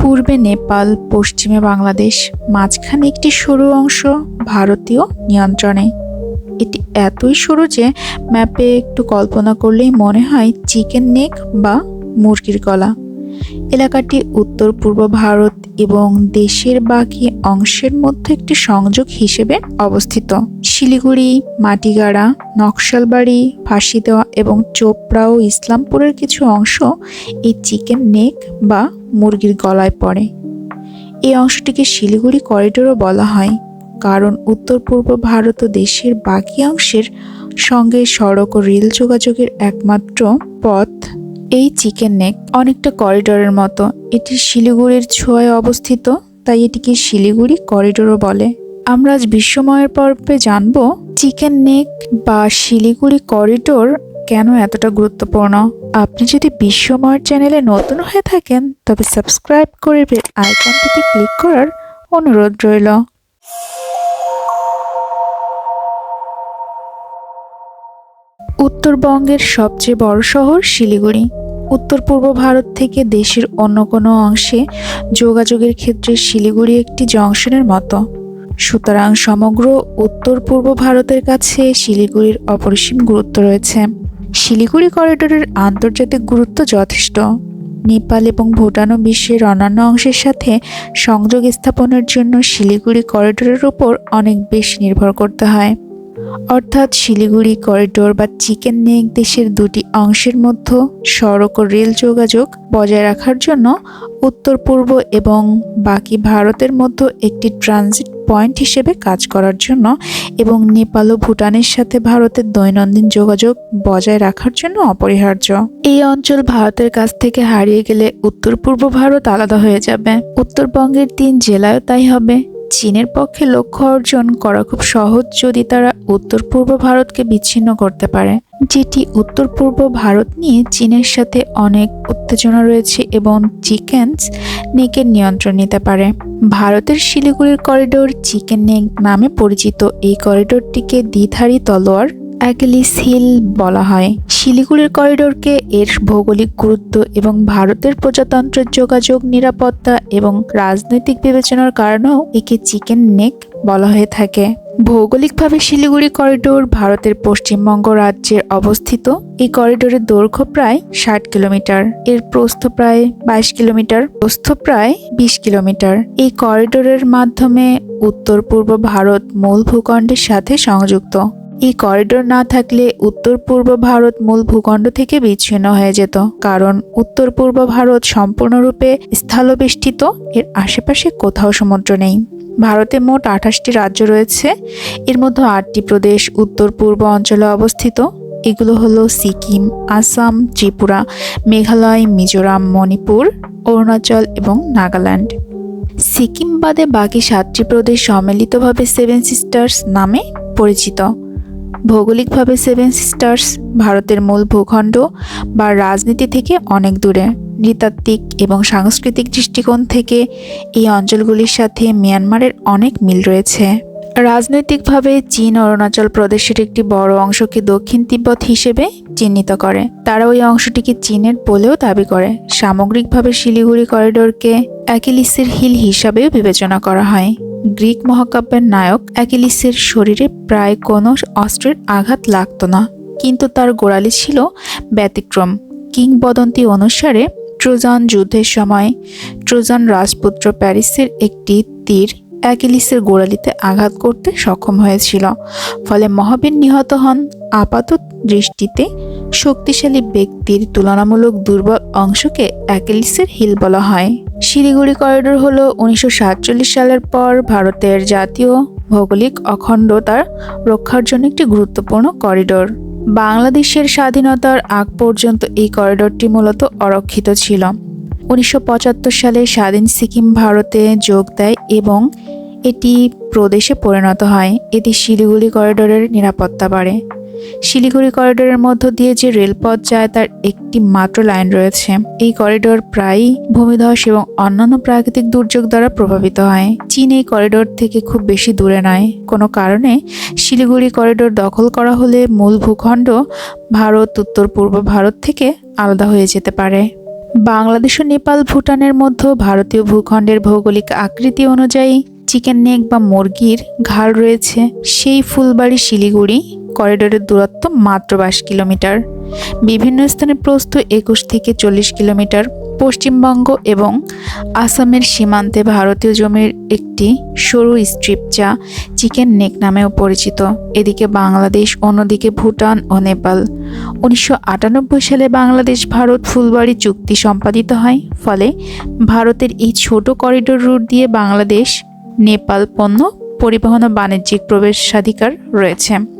পূর্বে নেপাল, পশ্চিমে বাংলাদেশ, মাঝখানে একটি সরু অংশ ভারতীয় নিয়ন্ত্রণে। এটি এতই সরু যে ম্যাপে একটু কল্পনা করলেই মনে হয় চিকেন নেক বা মুরগির গলা। এলাকাটি উত্তর পূর্ব ভারত এবং দেশের বাকি অংশের মধ্যে একটি সংযোগ হিসেবে অবস্থিত। শিলিগুড়ি, মাটিগাড়া, নকশালবাড়ি ফাঁসি দেওয়া এবং চোপড়া ও ইসলামপুরের কিছু অংশ এই চিকেন নেক বা মুরগির গলায় পড়ে। এই অংশটিকে শিলিগুড়ি করিডোরও বলা হয়, কারণ উত্তর পূর্ব ভারত ও দেশের বাকি অংশের সঙ্গে সড়ক ও রেল যোগাযোগের একমাত্র পথ এই চিকেন নেক অনেকটা করিডোরের মতো। এটি শিলিগুড়ির ছোঁয়ায় অবস্থিত, তাই এটিকে শিলিগুড়ি করিডোরও বলে। আমরা আজ বিশ্বময়ের পর্বে জানব, চিকেন নেক বা শিলিগুড়ি করিডোর কেন এতটা গুরুত্বপূর্ণ। আপনি যদি বিশ্বময়ের চ্যানেলে নতুন হয়ে থাকেন, তবে সাবস্ক্রাইব করে বেল আইকনটিতে ক্লিক করার অনুরোধ রইল। উত্তরবঙ্গের সবচেয়ে বড় শহর শিলিগুড়ি। উত্তর পূর্ব ভারত থেকে দেশের অন্য কোনো অংশে যোগাযোগের ক্ষেত্রে শিলিগুড়ি একটি জংশনের মতো। সুতরাং সমগ্র উত্তর পূর্ব ভারতের কাছে শিলিগুড়ির অপরিসীম গুরুত্ব রয়েছে। শিলিগুড়ি করিডোরের আন্তর্জাতিক গুরুত্ব যথেষ্ট। নেপাল এবং ভুটান ও বিশ্বের অন্যান্য অংশের সাথে সংযোগ স্থাপনের জন্য শিলিগুড়ি করিডোরের উপর অনেক বেশি নির্ভর করতে হয়। অর্থাৎ শিলিগুড়ি করিডোর বা চিকেন নেক দেশের দুটি অংশের মধ্যে সড়ক ও রেল যোগাযোগ বজায় রাখার জন্য উত্তর, পূর্ব এবং বাকি ভারতের মধ্যে একটি ট্রানজিট পয়েন্ট হিসেবে কাজ করার জন্য এবং নেপাল ও ভুটানের সাথে ভারতের দৈনন্দিন যোগাযোগ বজায় রাখার জন্য অপরিহার্য। এই অঞ্চল ভারতের কাছ থেকে হারিয়ে গেলে উত্তর, পূর্ব ভারত আলাদা হয়ে যাবে। উত্তরবঙ্গের তিন জেলায় তাই হবে। চীনের পক্ষে লক্ষ্য অর্জন করা খুব সহজ যদি তারা উত্তর পূর্ব ভারতকে বিচ্ছিন্ন করতে পারে। যেটি উত্তর পূর্ব ভারত নিয়ে চীনের সাথে অনেক উত্তেজনা রয়েছে এবং চিকেনস নেকের নিয়ন্ত্রণ নিতে পারে। ভারতের শিলিগুড়ির করিডোর চিকেন নেক নামে পরিচিত এই করিডোরটিকে দ্বিধারী তলোয়ার অ্যাগেলিস হিল বলা হয়। শিলিগুড়ির করিডোরকে এর ভৌগোলিক গুরুত্ব এবং ভারতের প্রজাতন্ত্রের যোগাযোগ, নিরাপত্তা এবং রাজনৈতিক বিবেচনার কারণেও একে চিকেন নেক বলা হয়ে থাকে। ভৌগোলিকভাবে শিলিগুড়ি করিডোর ভারতের পশ্চিমবঙ্গ রাজ্যের অবস্থিত। এই করিডোরের দৈর্ঘ্য প্রায় ষাট কিলোমিটার। এর প্রস্থ প্রায় বাইশ কিলোমিটার, প্রস্থ প্রায় বিশ কিলোমিটার। এই করিডোরের মাধ্যমে উত্তর পূর্ব ভারত মূল ভূখণ্ডের সাথে সংযুক্ত। এই করিডোর না থাকলে উত্তর পূর্ব ভারত মূল ভূখণ্ড থেকে বিচ্ছিন্ন হয়ে যেত। কারণ উত্তর পূর্ব ভারত সম্পূর্ণরূপে স্থলবেষ্টিত, এর আশেপাশে কোথাও সমুদ্র নেই। ভারতে মোট আঠাশটি রাজ্য রয়েছে। এর মধ্যে আটটি প্রদেশ উত্তর পূর্ব অঞ্চলে অবস্থিত। এগুলো হলো সিকিম, আসাম, ত্রিপুরা, মেঘালয়, মিজোরাম, মণিপুর, অরুণাচল এবং নাগাল্যান্ড। সিকিম বাদে বাকি সাতটি প্রদেশ সম্মিলিতভাবে সেভেন সিস্টার্স নামে পরিচিত। ভৌগোলিকভাবে সেভেন সিস্টার্স ভারতের মূল ভূখণ্ড বা রাজনীতি থেকে অনেক দূরে। নৃতাত্ত্বিক এবং সাংস্কৃতিক দৃষ্টিকোণ থেকে এই অঞ্চলগুলির সাথে মিয়ানমারের অনেক মিল রয়েছে। রাজনৈতিকভাবে চীন, অরুণাচল প্রদেশের একটি বড় অংশকে দক্ষিণ তিব্বত হিসেবে চিহ্নিত করে। তারা ওই অংশটিকে চীনের বলেও দাবি করে। সামগ্রিকভাবে শিলিগুড়ি করিডোরকে অ্যাকিলিসের হিল হিসাবেও বিবেচনা করা হয়। গ্রিক মহাকাব্যের নায়ক অ্যাকিলিসের শরীরে প্রায় কোনো অস্ত্রের আঘাত লাগতো না, কিন্তু তার গোড়ালি ছিল ব্যতিক্রম। কিংবদন্তি অনুসারে, ট্রোজান যুদ্ধের সময় ট্রোজান রাজপুত্র প্যারিসের একটি তীর অ্যাকিলিসের গোড়ালিতে আঘাত করতে সক্ষম হয়েছিল, ফলে মহাবীর নিহত হন আপাত দৃষ্টিতে শক্তিশালী ব্যক্তির তুলনামূলক দুর্বল অংশকে অ্যাকিলিসের হিল বলা হয়। শিলিগুড়ি করিডোর হল উনিশশো সালের পর ভারতের জাতীয় ভৌগোলিক অখণ্ডতার রক্ষার জন্য একটি গুরুত্বপূর্ণ করিডোর। বাংলাদেশের স্বাধীনতার আগ পর্যন্ত এই করিডোরটি মূলত অরক্ষিত ছিল। উনিশশো পঁচাত্তর সালে স্বাধীন সিকিম ভারতে যোগ দেয় এবং এটি প্রদেশে পরিণত হয়। এটি শিলিগুড়ি করিডোরের নিরাপত্তা বাড়ে। শিলিগুড়ি করিডোরের মধ্য দিয়ে যে রেলপথ যায়, তার একটি মাত্র লাইন রয়েছে। এই করিডোর প্রায়ই ভূমিধস এবং অন্যান্য প্রাকৃতিক দুর্যোগ দ্বারা প্রভাবিত হয়। চীন এই করিডোর থেকে খুব বেশি দূরে নয়। কোনো কারণে শিলিগুড়ি করিডোর দখল করা হলে মূল ভূখণ্ড ভারত, উত্তর পূর্ব ভারত থেকে আলাদা হয়ে যেতে পারে। বাংলাদেশ ও নেপাল, ভুটানের মধ্যে ভারতীয় ভূখণ্ডের ভৌগোলিক আকৃতি অনুযায়ী চিকেন নেক বা মুরগির ঘাড় রয়েছে, সেই ফুলবাড়ি শিলিগুড়ি করিডোরের দূরত্ব মাত্র বাইশ কিলোমিটার। বিভিন্ন স্থানে প্রস্থ একুশ থেকে চল্লিশ কিলোমিটার। পশ্চিমবঙ্গ এবং আসামের সীমান্তে ভারতীয় জমির একটি সরু স্ট্রিপ যা চিকেন নেক নামেও পরিচিত। এদিকে বাংলাদেশ, অন্যদিকে ভুটান ও নেপাল। উনিশশো আটানব্বই সালে বাংলাদেশ, ভারত ফুলবাড়ি চুক্তি সম্পাদিত হয়। ফলে ভারতের এই ছোট করিডোর রুট দিয়ে বাংলাদেশ নেপাল পণ্য পরিবহন ও বাণিজ্যিক প্রবেশাধিকার রয়েছে।